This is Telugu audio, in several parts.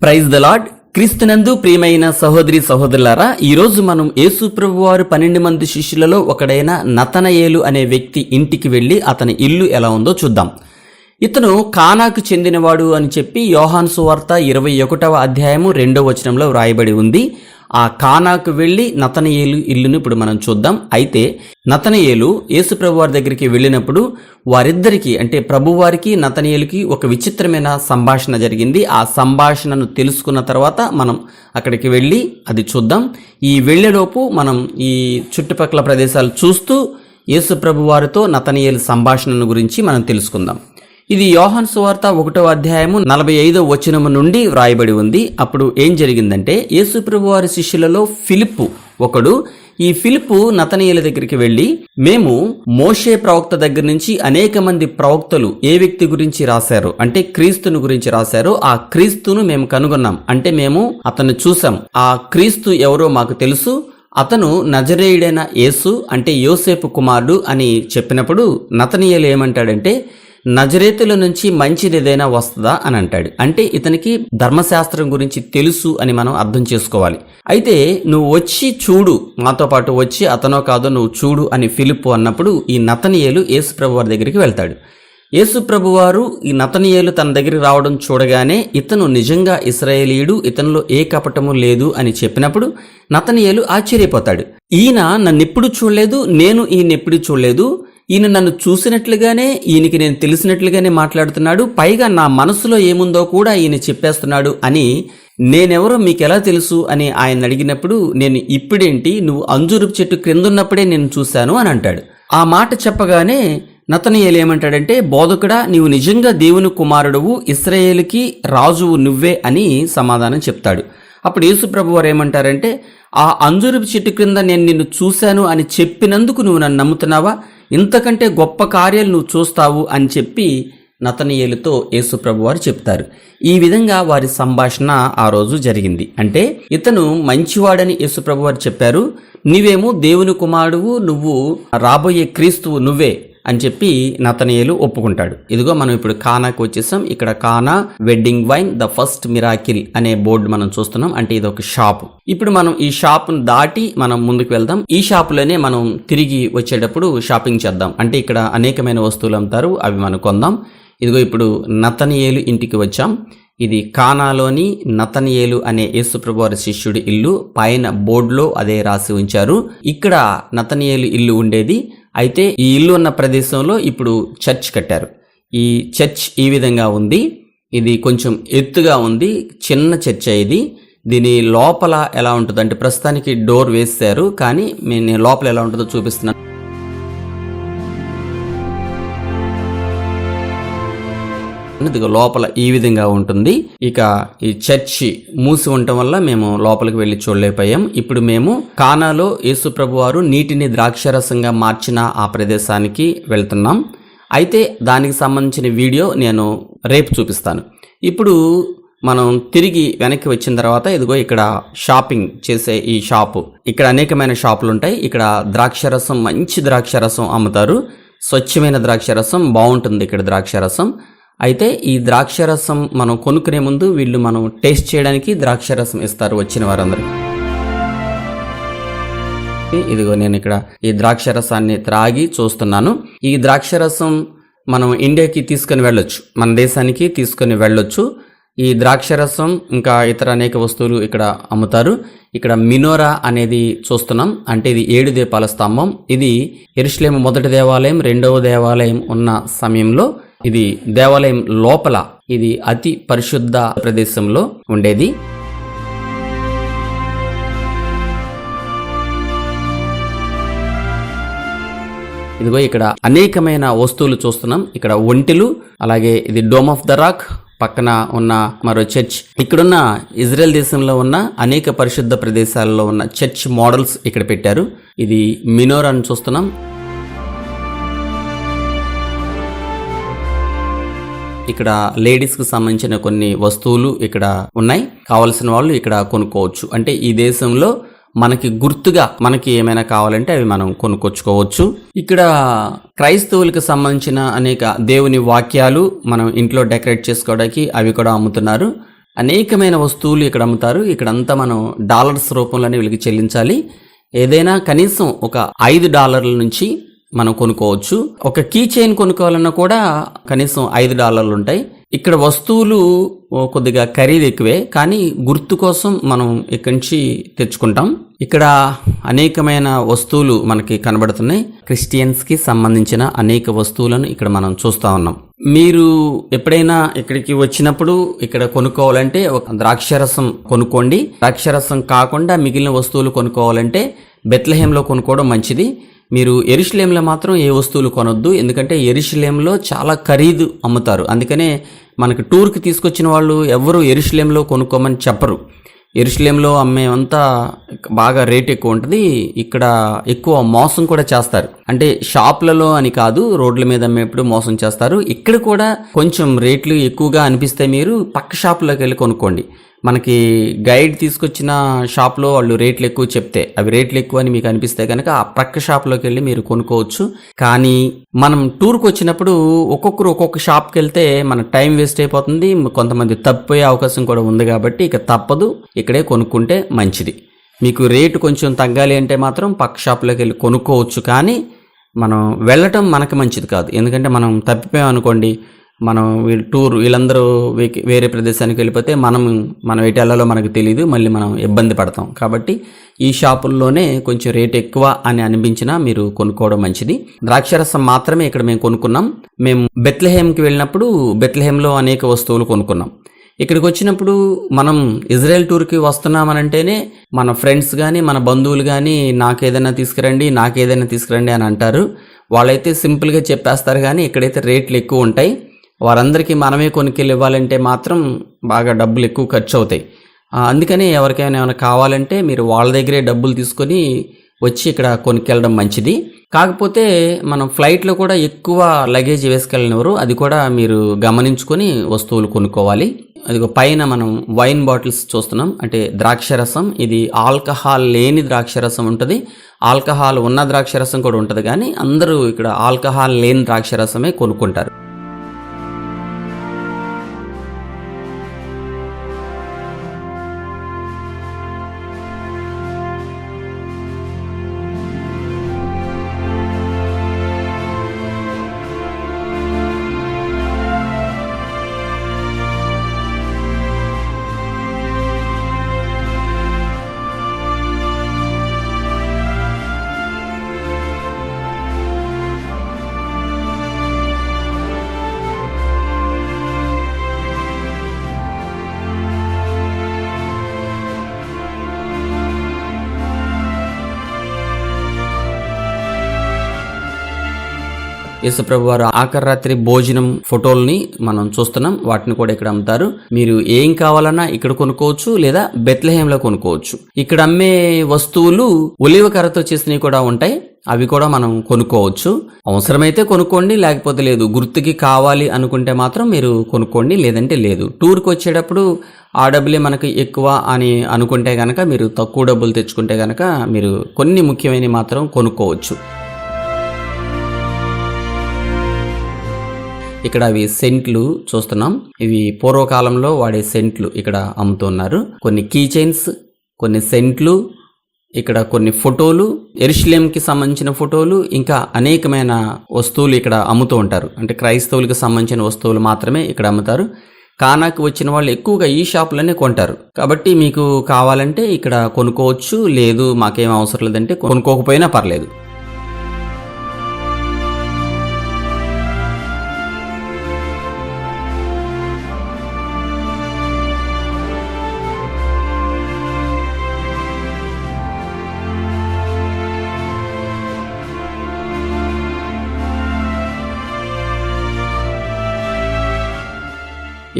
ప్రైజ్ ద లాడ్ క్రీస్తునందు ప్రియమైన సహోదరి సహోదరులారా ఈరోజు మనం యేసు ప్రభు వారు పన్నెండు మంది శిష్యులలో ఒకడైన నతనయేలు అనే వ్యక్తి ఇంటికి వెళ్ళి అతని ఇల్లు ఎలా ఉందో చూద్దాం. ఇతను కానాకు చెందినవాడు అని చెప్పి యోహాన్ సువార్త ఇరవై ఒకటవ అధ్యాయము రెండవ వచనంలో వ్రాయబడి ఉంది. ఆ కానాకు వెళ్ళి నతనయేలు ఇల్లును ఇప్పుడు మనం చూద్దాం. అయితే నతనయేలు యేసుప్రభు వారి దగ్గరికి వెళ్ళినప్పుడు వారిద్దరికీ అంటే ప్రభువారికి నతనయేలుకి ఒక విచిత్రమైన సంభాషణ జరిగింది. ఆ సంభాషణను తెలుసుకున్న తర్వాత మనం అక్కడికి వెళ్ళి అది చూద్దాం. ఈ వెళ్ళేలోపు మనం ఈ చుట్టుపక్కల ప్రదేశాలు చూస్తూ యేసుప్రభు వారితో నతనయేలు సంభాషణను గురించి మనం తెలుసుకుందాం. ఇది యోహన్ సువార్త ఒకటో అధ్యాయము నలభై ఐదో వచనము నుండి వ్రాయబడి ఉంది. అప్పుడు ఏం జరిగిందంటే యేసుప్రభు వారి శిష్యులలో ఫిలిప్పు ఒకడు ఈ ఫిలిప్పు నతనీయుల దగ్గరికి వెళ్ళి మేము మోషే ప్రవక్త దగ్గర నుంచి అనేక మంది ప్రవక్తలు ఏ వ్యక్తి గురించి రాశారు? అంటే క్రీస్తుని గురించి రాశారో. ఆ క్రీస్తును మేము కనుగొన్నాం. అంటే మేము అతను చూసాం ఆ క్రీస్తు ఎవరో మాకు తెలుసు. అతను నజరేయుడైన యేసు అంటే యోసేపు కుమారుడు అని చెప్పినప్పుడు నతనీయులు ఏమంటాడంటే నజరేతుల నుంచి మంచిది ఏదైనా వస్తుందా అని అంటాడు. అంటే ఇతనికి ధర్మశాస్త్రం గురించి తెలుసు అని మనం అర్థం చేసుకోవాలి. అయితే నువ్వు వచ్చి చూడు మాతో పాటు వచ్చి అతనో కాదో నువ్వు చూడు అని ఫిలిప్పు అన్నప్పుడు ఈ నతనీయులు యేసుప్రభు వారి దగ్గరికి వెళ్తాడు. యేసుప్రభు వారు ఈ నతనీయులు తన దగ్గరికి రావడం చూడగానే ఇతను నిజంగా ఇస్రాయేలీయుడు ఇతనిలో ఏ కపటము లేదు అని చెప్పినప్పుడు నతనీయులు ఆశ్చర్యపోతాడు. ఈయన నన్నెప్పుడు చూడలేదు నేను ఈయనెప్పుడు చూడలేదు ఈయన నన్ను చూసినట్లుగానే ఈయనకి నేను తెలిసినట్లుగానే మాట్లాడుతున్నాడు పైగా నా మనసులో ఏముందో కూడా ఈయన చెప్పేస్తున్నాడు అని నేనెవరో మీకెలా తెలుసు అని ఆయన అడిగినప్పుడు నేను ఇప్పుడేంటి నువ్వు అంజూరపు చెట్టు క్రిందున్నప్పుడే నేను చూశాను అని అంటాడు. ఆ మాట చెప్పగానే నతనీయులు ఏమంటాడంటే బోధకుడా నీవు నిజంగా దేవుని కుమారుడువు ఇస్రాయేల్కి రాజువు నువ్వే అని సమాధానం చెప్తాడు. అప్పుడు యేసుప్రభు వారు ఏమంటారంటే ఆ అంజురపు చెట్టు క్రింద నేను నిన్ను చూశాను అని చెప్పినందుకు నువ్వు నన్ను నమ్ముతున్నావా? ఇంతకంటే గొప్ప కార్యాలు నువ్వు చూస్తావు అని చెప్పి నతనీయులతో యేసుప్రభు వారు చెప్తారు. ఈ విధంగా వారి సంభాషణ ఆ రోజు జరిగింది. అంటే ఇతను మంచివాడని యేసుప్రభు వారు చెప్పారు. నీవేమో దేవుని కుమారుడు నువ్వు రాబోయే క్రీస్తువు నువ్వే. అని చెప్పి నతనీయులు ఒప్పుకుంటాడు. ఇదిగో మనం ఇప్పుడు కానాకు వచ్చేసాం. ఇక్కడ Cana wedding wine the first miracle అనే బోర్డు మనం చూస్తున్నాం. అంటే ఇది ఒక షాప్. ఇప్పుడు మనం ఈ షాప్ దాటి మనం ముందుకు వెళ్దాం. ఈ షాపులోనే మనం తిరిగి వచ్చేటప్పుడు షాపింగ్ చేద్దాం. అంటే ఇక్కడ అనేకమైన వస్తువులు అమ్ముతారు. అవి మనం కొందాం. ఇదిగో ఇప్పుడు నతనియేలు ఇంటికి వచ్చాం. ఇది కానాలోని నతనియేలు అనే యేసుప్రభువారి శిష్యుడి ఇల్లు. పైన బోర్డులో అదే రాసి ఉంచారు. ఇక్కడ నతనియేలు ఇల్లు ఉండేది. అయితే ఈ ఇల్లు ఉన్న ప్రదేశంలో ఇప్పుడు చర్చ్ కట్టారు. ఈ చర్చ్ ఈ విధంగా ఉంది. ఇది కొంచెం ఎత్తుగా ఉంది. చిన్న చర్చ్ ఇది. దీని లోపల ఎలా ఉంటుందంటే ప్రస్తుతానికి డోర్ వేశారు. కానీ నేను లోపల ఎలా ఉంటుందో చూపిస్తున్నాను ఇదిగో లోపల ఈ విధంగా ఉంటుంది. ఇక ఈ చర్చి మూసి ఉండటం వల్ల మేము లోపలికి వెళ్ళి చూడలేకపోయాం. ఇప్పుడు మేము కానాలో యేసుప్రభు వారు నీటిని ద్రాక్షరసంగా మార్చిన ఆ ప్రదేశానికి వెళ్తున్నాం. అయితే దానికి సంబంధించిన వీడియో నేను రేపు చూపిస్తాను. ఇప్పుడు మనం తిరిగి వెనక్కి వచ్చిన తర్వాత ఇదిగో ఇక్కడ షాపింగ్ చేసే ఈ షాపు. ఇక్కడ అనేకమైన షాపులు ఉంటాయి. ఇక్కడ ద్రాక్షరసం మంచి ద్రాక్షరసం అమ్ముతారు. స్వచ్ఛమైన ద్రాక్షరసం బాగుంటుంది ఇక్కడ ద్రాక్షరసం. అయితే ఈ ద్రాక్ష రసం మనం కొనుక్కునే ముందు వీళ్ళు మనం టేస్ట్ చేయడానికి ద్రాక్ష రసం ఇస్తారు వచ్చిన వారందరూ ఇదిగో నేను ఇక్కడ ఈ ద్రాక్ష రసాన్ని త్రాగి చూస్తున్నాను. ఈ ద్రాక్ష రసం మనం ఇండియాకి తీసుకొని వెళ్ళొచ్చు. మన దేశానికి తీసుకొని వెళ్ళొచ్చు. ఈ ద్రాక్ష రసం ఇంకా ఇతర అనేక వస్తువులు ఇక్కడ అమ్ముతారు. ఇక్కడ మినోరా అనేది చూస్తున్నాం. అంటే ఇది ఏడు దీపాల స్తంభం. ఇది ఎరుషులేం మొదటి దేవాలయం రెండవ దేవాలయం ఉన్న సమయంలో ఇది దేవాలయం లోపల ఇది అతి పరిశుద్ధ ప్రదేశంలో ఉండేది. ఇదిగో ఇక్కడ అనేకమైన వస్తువులు చూస్తున్నాం. ఇక్కడ ఒంటిలు అలాగే ఇది డోమ్ ఆఫ్ ద రాక్ పక్కన ఉన్న మరో చర్చ్. ఇక్కడున్న ఇజ్రాయెల్ దేశంలో ఉన్న అనేక పరిశుద్ధ ప్రదేశాల్లో ఉన్న చర్చ్ మోడల్స్ ఇక్కడ పెట్టారు. ఇది మినోర్ అని చూస్తున్నాం. ఇక్కడ లేడీస్కు సంబంధించిన కొన్ని వస్తువులు ఇక్కడ ఉన్నాయి. కావలసిన వాళ్ళు ఇక్కడ కొనుక్కోవచ్చు. అంటే ఈ దేశంలో మనకి గుర్తుగా మనకి ఏమైనా కావాలంటే అవి మనం కొనుక్కొచ్చుకోవచ్చు. ఇక్కడ క్రైస్తవులకు సంబంధించిన అనేక దేవుని వాక్యాలు మనం ఇంట్లో డెకరేట్ చేసుకోవడానికి అవి కూడా అమ్ముతున్నారు. అనేకమైన వస్తువులు ఇక్కడ అమ్ముతారు. ఇక్కడంతా మనం డాలర్స్ రూపంలోనే వీళ్ళకి చెల్లించాలి. ఏదైనా కనీసం ఒక ఐదు డాలర్ల నుంచి మనం కొనుక్కోవచ్చు. ఒక కీ చైన్ కొనుక్కోవాలన్నా కూడా కనీసం ఐదు డాలర్లు ఉంటాయి. ఇక్కడ వస్తువులు కొద్దిగా ఖరీదు ఎక్కువే కానీ గుర్తు కోసం మనం ఇక్కడి నుంచి తెచ్చుకుంటాం. ఇక్కడ అనేకమైన వస్తువులు మనకి కనబడుతున్నాయి. క్రిస్టియన్స్కి సంబంధించిన అనేక వస్తువులను ఇక్కడ మనం చూస్తా ఉన్నాం. మీరు ఎప్పుడైనా ఇక్కడికి వచ్చినప్పుడు ఇక్కడ కొనుక్కోవాలంటే ఒక ద్రాక్షరసం కొనుక్కోండి. ద్రాక్షరసం కాకుండా మిగిలిన వస్తువులు కొనుక్కోవాలంటే బెత్లహేంలో కొనుక్కోవడం మంచిది. మీరు ఎరిశ్లేంలో మాత్రం ఏ వస్తువులు కొనొద్దు ఎందుకంటే ఎరిశ్లేంలో చాలా ఖరీదు అమ్ముతారు. అందుకనే మనకు టూర్కి తీసుకొచ్చిన వాళ్ళు ఎవరు ఎరిశ్లేంలో కొనుక్కోమని చెప్పరు. ఎరుషులేంలో అమ్మేవంతా బాగా రేట్ ఎక్కువ ఉంటుంది ఇక్కడ ఎక్కువ మోసం కూడా చేస్తారు. అంటే షాప్లలో అని కాదు రోడ్ల మీద అమ్మేప్పుడు మోసం చేస్తారు. ఇక్కడ కూడా కొంచెం రేట్లు ఎక్కువగా అనిపిస్తే మీరు పక్క షాప్లోకి వెళ్ళి కొనుక్కోండి. మనకి గైడ్ తీసుకొచ్చిన షాప్లో వాళ్ళు రేట్లు ఎక్కువ చెప్తే అవి రేట్లు ఎక్కువ అని మీకు అనిపిస్తే కనుక ఆ ప్రక్క షాప్లోకి వెళ్ళి మీరు కొనుక్కోవచ్చు. కానీ మనం టూర్కి వచ్చినప్పుడు ఒక్కొక్కరు ఒక్కొక్క షాప్కి వెళ్తే మన టైం వేస్ట్ అయిపోతుంది కొంతమంది తప్పిపోయే అవకాశం కూడా ఉంది కాబట్టి ఇక తప్పదు ఇక్కడే కొనుక్కుంటే మంచిది. మీకు రేటు కొంచెం తగ్గాలి అంటే మాత్రం పక్క షాప్లోకి వెళ్ళి కొనుక్కోవచ్చు కానీ మనం వెళ్ళటం మనకి మంచిది కాదు. ఎందుకంటే మనం తప్పిపోయాం అనుకోండి మనం వీళ్ళు టూర్ వీళ్ళందరూ వేరే ప్రదేశానికి వెళ్ళిపోతే మనం మనం ఎటు వెళ్ళాలో మనకు తెలియదు మళ్ళీ మనం ఇబ్బంది పడతాం. కాబట్టి ఈ షాపుల్లోనే కొంచెం రేట్ ఎక్కువ అని అనిపించినా మీరు కొనుక్కోవడం మంచిది. ద్రాక్షరసం మాత్రమే ఇక్కడ మేము కొనుక్కున్నాం. మేము బెత్లహేమ్కి వెళ్ళినప్పుడు బెత్లహేమ్లో అనేక వస్తువులు కొనుక్కున్నాం. ఇక్కడికి వచ్చినప్పుడు మనం ఇజ్రాయెల్ టూర్కి వస్తున్నామనంటేనే మన ఫ్రెండ్స్ కానీ మన బంధువులు కానీ నాకేదైనా తీసుకురండి నాకేదైనా తీసుకురండి అని అంటారు. వాళ్ళైతే సింపుల్గా చెప్పేస్తారు కానీ ఇక్కడైతే రేట్లు ఎక్కువ ఉంటాయి. వారందరికీ మనమే కొనుక్కెళ్ళి ఇవ్వాలంటే మాత్రం బాగా డబ్బులు ఎక్కువ ఖర్చు అవుతాయి అందుకని ఎవరికైనా ఏమైనా కావాలంటే మీరు వాళ్ళ దగ్గరే డబ్బులు తీసుకొని వచ్చి ఇక్కడ కొనుక్కెళ్ళడం మంచిది. కాకపోతే మనం ఫ్లైట్లో కూడా ఎక్కువ లగేజ్ వేసుకెళ్ళినవారు అది కూడా మీరు గమనించుకొని వస్తువులు కొనుక్కోవాలి. అది పైన మనం వైన్ బాటిల్స్ చూస్తున్నాం. అంటే ద్రాక్షరసం ఇది ఆల్కహాల్ లేని ద్రాక్షరసం ఉంటుంది. ఆల్కహాల్ ఉన్న ద్రాక్షరసం కూడా ఉంటుంది. కానీ అందరూ ఇక్కడ ఆల్కహాల్ లేని ద్రాక్షరసమే కొనుక్కుంటారు. యేసుప్రభు వారు ఆఖరి రాత్రి భోజనం ఫోటోల్ని మనం చూస్తున్నాం. వాటిని కూడా ఇక్కడ అమ్ముతారు. మీరు ఏం కావాలన్నా ఇక్కడ కొనుక్కోవచ్చు లేదా బెత్లహేంలో కొనుక్కోవచ్చు. ఇక్కడ అమ్మే వస్తువులు ఒలివ కర్రతో చేసినవి కూడా ఉంటాయి. అవి కూడా మనం కొనుక్కోవచ్చు. అవసరమైతే కొనుక్కోండి లేకపోతే లేదు. గుర్తుకి కావాలి అనుకుంటే మాత్రం మీరు కొనుక్కోండి లేదంటే లేదు. టూర్కి వచ్చేటప్పుడు ఆ డబ్బులే మనకి ఎక్కువ అని అనుకుంటే గనక మీరు తక్కువ డబ్బులు తెచ్చుకుంటే గనక మీరు కొన్ని ముఖ్యమైనవి మాత్రం కొనుక్కోవచ్చు. ఇక్కడ అవి సెంట్లు చూస్తున్నాం. ఇవి పూర్వకాలంలో వాడే సెంట్లు ఇక్కడ అమ్ముతున్నారు. కొన్ని కీ చైన్స్ కొన్ని సెంట్లు ఇక్కడ కొన్ని ఫోటోలు ఎరుషులేంకి సంబంధించిన ఫోటోలు ఇంకా అనేకమైన వస్తువులు ఇక్కడ అమ్ముతూ ఉంటారు. అంటే క్రైస్తవులకు సంబంధించిన వస్తువులు మాత్రమే ఇక్కడ అమ్ముతారు. కానాకి వచ్చిన వాళ్ళు ఎక్కువగా ఈ షాపులనే కొంటారు. కాబట్టి మీకు కావాలంటే ఇక్కడ కొనుక్కోవచ్చు లేదు మాకేం అవసరం లేదంటే కొనుక్కోకపోయినా పర్లేదు.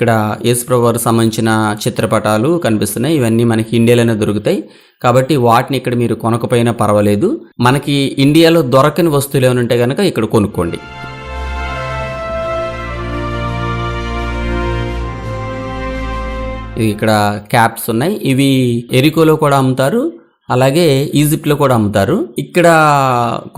ఇక్కడ యేసు వారికి సంబంధించిన చిత్రపటాలు కనిపిస్తున్నాయి. ఇవన్నీ మనకి ఇండియాలోనే దొరుకుతాయి. కాబట్టి వాటిని ఇక్కడ మీరు కొనకపోయినా పర్వాలేదు. మనకి ఇండియాలో దొరకని వస్తువులు ఏమైనా ఉంటే కనుక ఇక్కడ కొనుక్కోండి. ఇక్కడ క్యాప్స్ ఉన్నాయి. ఇవి ఎరికోలో కూడా అమ్ముతారు. అలాగే ఈజిప్ట్లో కూడా అమ్ముతారు. ఇక్కడ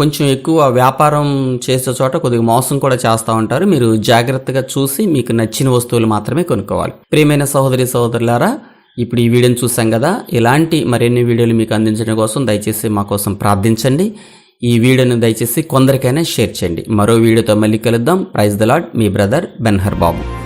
కొంచెం ఎక్కువ వ్యాపారం చేసే చోట కొద్దిగా మోసం కూడా చేస్తూ ఉంటారు. మీరు జాగ్రత్తగా చూసి మీకు నచ్చిన వస్తువులు మాత్రమే కొనుక్కోవాలి. ప్రియమైన సహోదరి సహోదరులారా ఇప్పుడు ఈ వీడియోని చూసాం కదా. ఇలాంటి మరిన్ని వీడియోలు మీకు అందించడం కోసం దయచేసి మా కోసం ప్రార్థించండి. ఈ వీడియోను దయచేసి కొందరికైనా షేర్ చేయండి. మరో వీడియోతో మళ్ళీ కలుద్దాం. ప్రైజ్ ద లాడ్ మీ బ్రదర్ బెన్హర్ బాబు